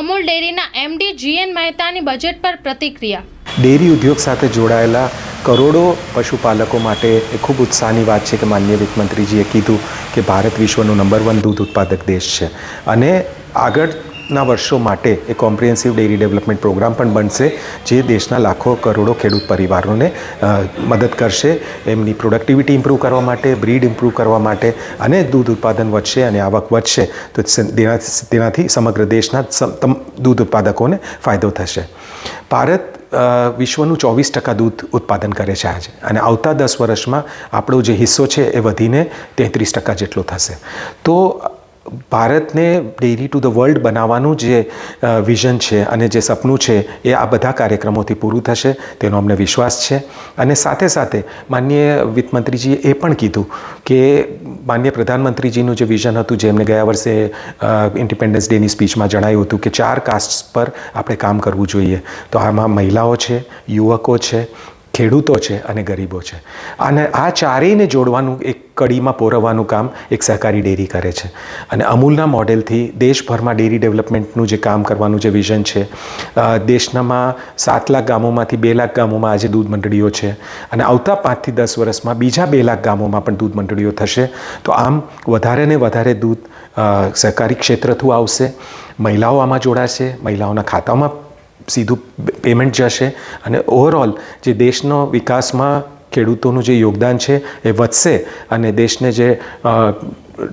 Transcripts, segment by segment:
અમૂલ ડેરીના એમડી જીએન મહેતાની બજેટ પર પ્રતિક્રિયા. ડેરી ઉદ્યોગ સાથે જોડાયેલા કરોડો પશુપાલકો માટે એ ખૂબ ઉત્સાહની વાત છે કે માનનીય વિત્તમંત્રીજીએ કીધું કે ભારત વિશ્વનું નંબર વન દૂધ ઉત્પાદક દેશ છે. અને આગળના વર્ષો માટે એ કોમ્પ્રિહેન્સિવ ડેરી ડેવલપમેન્ટ પ્રોગ્રામ પણ બનશે, જે દેશના લાખો કરોડો ખેડૂત પરિવારોને મદદ કરશે. એમની પ્રોડક્ટિવિટી ઇમ્પ્રૂવ કરવા માટે બ્રીડ ઇમ્પ્રૂવ કરવા માટે અને દૂધ ઉત્પાદન વધશે અને આવક વધશે. તો તેનાથી સમગ્ર દેશના દૂધ ઉત્પાદકોને ફાયદો થશે. ભારત વિશ્વનું ચોવીસ ટકા દૂધ ઉત્પાદન કરે છે આજે. અને આવતા દસ વર્ષમાં આપણો જે હિસ્સો છે એ વધીને તેત્રીસ ટકા જેટલો થશે. તો ભારતને ડેરી ટુ ધ વર્લ્ડ બનાવવાનું જે વિઝન છે અને જે સપનું છે એ આ બધા કાર્યક્રમોથી પૂરું થશે, તેનો અમને વિશ્વાસ છે. અને સાથે સાથે માનનીય વિત્તમંત્રીજીએ એ પણ કીધું કે માનનીય પ્રધાનમંત્રીજીનું જે વિઝન હતું, જે એમને ગયા વર્ષે ઇન્ડિપેન્ડન્સ ડેની સ્પીચમાં જણાવ્યું હતું કે ચાર કાસ્ટ પર આપણે કામ કરવું જોઈએ. તો આમાં મહિલાઓ છે, યુવકો છે ખેડૂતો છે અને ગરીબો છે. અને આ ચારેયને જોડવાનું, એક કડીમાં પોરવવાનું કામ એક સહકારી ડેરી કરે છે. અને અમૂલના મોડેલથી દેશભરમાં ડેરી ડેવલપમેન્ટનું જે કામ કરવાનું જે વિઝન છે દેશનામાં સાત લાખ ગામોમાંથી બે લાખ ગામોમાં આજે દૂધ મંડળીઓ છે. અને આવતા પાંચથી દસ વર્ષમાં બીજા બે લાખ ગામોમાં પણ દૂધ મંડળીઓ થશે. તો આમ વધારે ને વધારે દૂધ સહકારી ક્ષેત્રથું આવશે. મહિલાઓ આમાં જોડાશે, મહિલાઓના ખાતામાં સીધું પેમેન્ટ જશે અને ઓવરઓલ જે દેશનો વિકાસમાં ખેડૂતોનું જે યોગદાન છે એ વધશે અને દેશને જે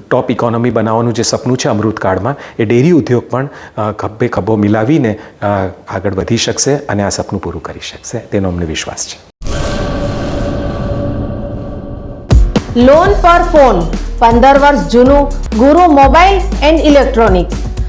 ટોપ ઇકોનોમી બનાવવાનું જે સપનું છે અમૃતકાળમાં એ ડેરી ઉદ્યોગ પણ ખભે ખભો મિલાવીને આગળ વધી શકશે અને આ સપનું પૂરું કરી શકશે. તેનો અમને વિશ્વાસ છે. લોન પર ફોન પંદર વર્ષ જૂનું ગુરુ મોબાઈલ એન્ડ ઇલેક્ટ્રોનિક્સ.